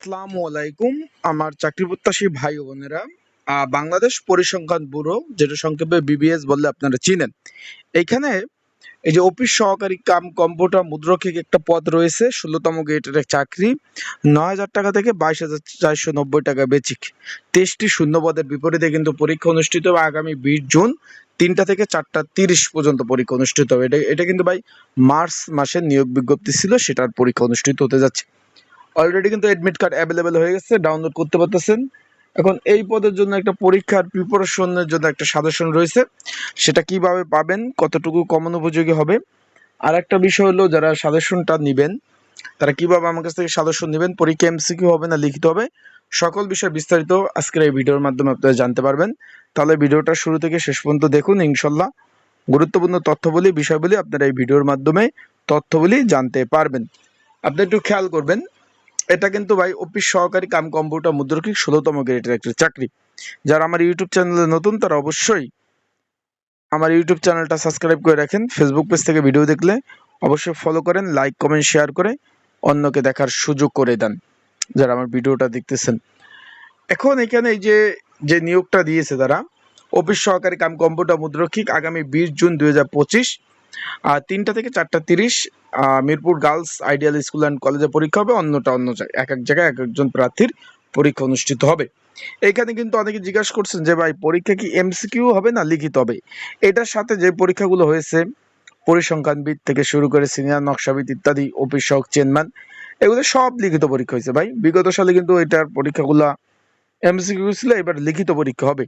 আসসালামু আলাইকুম, আমার চাকরি প্রত্যাশী ভাই বোনেরা। বাংলাদেশ পরিসংখ্যান ব্যুরো, যেটা সংক্ষেপে বিবিএস বললে আপনারা চিনেন। এইখানে এই যে অফিস সহকারী কাম কম্পিউটার মুদ্রকিক একটা পদ রয়েছে, ষোলোতম গেটের চাকরি, নয় হাজার টাকা থেকে বাইশ হাজার চারশো নব্বই টাকা বেচিক। তেইশটি শূন্য পদের বিপরীতে কিন্তু পরীক্ষা অনুষ্ঠিত হবে আগামী বিশ জুন, তিনটা থেকে চারটা তিরিশ পর্যন্ত পরীক্ষা অনুষ্ঠিত হবে। এটা এটা কিন্তু ভাই মার্চ মাসের নিয়োগ বিজ্ঞপ্তি ছিল, সেটার পরীক্ষা অনুষ্ঠিত হতে যাচ্ছে। অলরেডি কিন্তু অ্যাডমিট কার্ড অ্যাভেলেবেল হয়ে গেছে ডাউনলোড করতে পারতেছেন। এখন এই পদের জন্য একটা পরীক্ষার প্রিপারেশনের জন্য একটা সাজেশন রয়েছে। সেটা কীভাবে পাবেন, কতটুকু কমন উপযোগী হবে? আর একটা বিষয় হলো, যারা সাজেশনটা নেবেন, তারা কীভাবে আমার কাছ থেকে সাজেশন নেবেন, পরীক্ষা এমসিকিউ হবে না লিখিত হবে, সকল বিষয় বিস্তারিত আজকের এই ভিডিওর মাধ্যমে আপনারা জানতে পারবেন। তাহলে ভিডিওটা শুরু থেকে শেষ পর্যন্ত দেখুন ইনশাল্লাহ গুরুত্বপূর্ণ তথ্যবলী, বিষয়বলী আপনারা এই ভিডিওর মাধ্যমে তথ্যবলী জানতে পারবেন। আপনি একটু খেয়াল করবেন এটা কিন্তু ভাই অফিস সহকারী কাম কম্পিউটার মুদ্রকিক ষোলোতম গ্রেডের একটি চাকরি। যারা আমার ইউটিউব চ্যানেলে নতুন, তারা অবশ্যই আমার ইউটিউব চ্যানেলটা সাবস্ক্রাইব করে রাখেন। ফেসবুক পেজ থেকে ভিডিও দেখলে অবশ্যই ফলো করেন লাইক কমেন্ট শেয়ার করে অন্যকে দেখার সুযোগ করে দেন, যারা আমার ভিডিওটা দেখতেছেন। এখন এখানে এই যে যে নিয়োগটা দিয়েছে তারা অফিস সহকারী কাম কম্পিউটার মুদ্রকিক আগামী বিশ জুন দুই হাজার পঁচিশ, আর তিনটা থেকে চারটা তিরিশ Mirpur girls ideal school and কলেজে পরীক্ষা হবে, অন্যটা অন্য জায়গায় এক এক জায়গায় এক একজন প্রার্থীর পরীক্ষা অনুষ্ঠিত হবে। এখানে কিন্তু অনেকে জিজ্ঞাসা করছেন যে, ভাই, পরীক্ষা কি এমসিকিউ হবে না লিখিত হবে? এটার সাথে যে পরীক্ষাগুলো হয়েছে পরিসংখ্যানবিদ থেকে শুরু করে সিনিয়র নকশাবিদ ইত্যাদি, অফিস সহক চেয়ারম্যান, এগুলো সব লিখিত পরীক্ষা হয়েছে। ভাই, বিগত সালে কিন্তু এটার পরীক্ষাগুলো এমসিকিউ ছিল, এবার লিখিত পরীক্ষা হবে।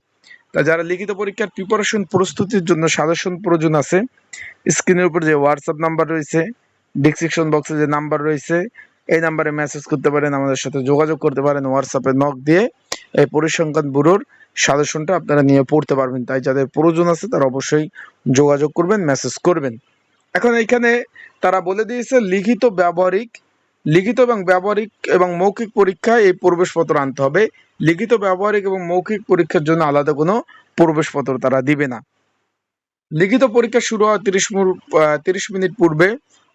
তা যারা লিখিত পরীক্ষার প্রিপারেশন প্রস্তুতির জন্য সাজেশন প্রয়োজন আছে স্ক্রিনের উপর যে হোয়াটসঅ্যাপ নাম্বার রয়েছে ডিসক্রিপশন বক্সে যে নাম্বার রয়েছে, এই নাম্বারে মেসেজ করতে পারেন, আমাদের সাথে যোগাযোগ করতে পারেন হোয়াটসঅ্যাপে নক দিয়ে এই পরিসংখ্যান ব্যুরোর সাজেশনটা আপনারা নিয়ে পড়তে পারবেন। তাই যাদের প্রয়োজন আছে তারা অবশ্যই যোগাযোগ করবেন মেসেজ করবেন। এখন এইখানে তারা বলে দিয়েছে, লিখিত ব্যবহারিক, লিখিত এবং ব্যবহারিক এবং মৌখিক পরীক্ষায় এই প্রবেশপত্র আনতে হবে। লিখিত ব্যবহারিক এবং মৌখিক পরীক্ষার জন্য আলাদা কোনো প্রবেশপত্র তারা দিবে না। লিখিত পরীক্ষা শুরু হওয়ার তিরিশ তিরিশ মিনিট পূর্বে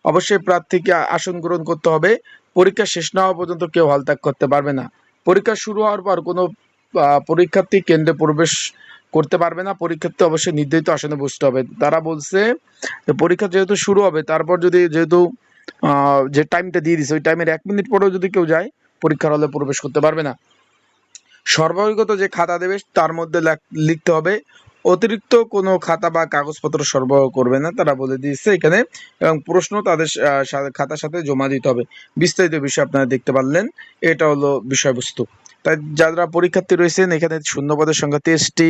অবশ্যই প্রার্থীকে আসন গ্রহণ করতে হবে। পরীক্ষা শেষ না হওয়া পর্যন্ত কেউ হালত্যাগ করতে পারবে না। পরীক্ষা শুরু হওয়ার পর কোনো পরীক্ষার্থী কেন্দ্রে প্রবেশ করতে পারবে না। পরীক্ষার্থী অবশ্যই নির্ধারিত আসনে বসতে হবে। তারা বলছে পরীক্ষা যেহেতু শুরু হবে, তারপর যদি যেহেতু যে টাইমটা দিয়ে দিছে, ওই টাইমের এক মিনিট পরেও যদি কেউ যায়, পরীক্ষার হলে প্রবেশ করতে পারবে না। সরবরাহগত যে খাতা দেবে, তার মধ্যে লিখতে হবে অতিরিক্ত কোনো খাতা বা কাগজপত্র সরবরাহ করবে না, তারা বলে দিয়েছে এখানে। এবং প্রশ্ন তাদের খাতার সাথে জমা দিতে হবে। বিস্তারিত বিষয় আপনারা দেখতে পারলেন, এটা হলো বিষয়বস্তু। তাই যারা পরীক্ষার্থী রয়েছেন, এখানে শূন্যপদের সংখ্যা তেইশটি।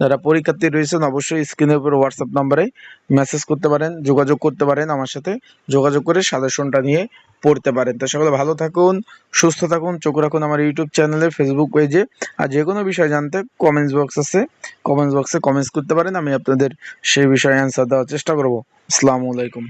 যারা পরীক্ষার্থী রয়েছেন, অবশ্যই স্ক্রিনের উপর হোয়াটসঅ্যাপ নাম্বারে মেসেজ করতে পারেন, যোগাযোগ করতে পারেন আমার সাথে। যোগাযোগ করে সাজেশনটা নিয়ে পড়তে পারেন। তো সকলে ভালো থাকুন, সুস্থ থাকুন, চোখ রাখুন আমার ইউটিউব চ্যানেলে ফেসবুক পেজে আর যে কোনো বিষয় জানতে কমেন্টস বক্স আছে কমেন্টস বক্সে কমেন্টস করতে পারেন, আমি আপনাদের সেই বিষয়ে অ্যান্সার দেওয়ার চেষ্টা করব। আসসালামু আলাইকুম।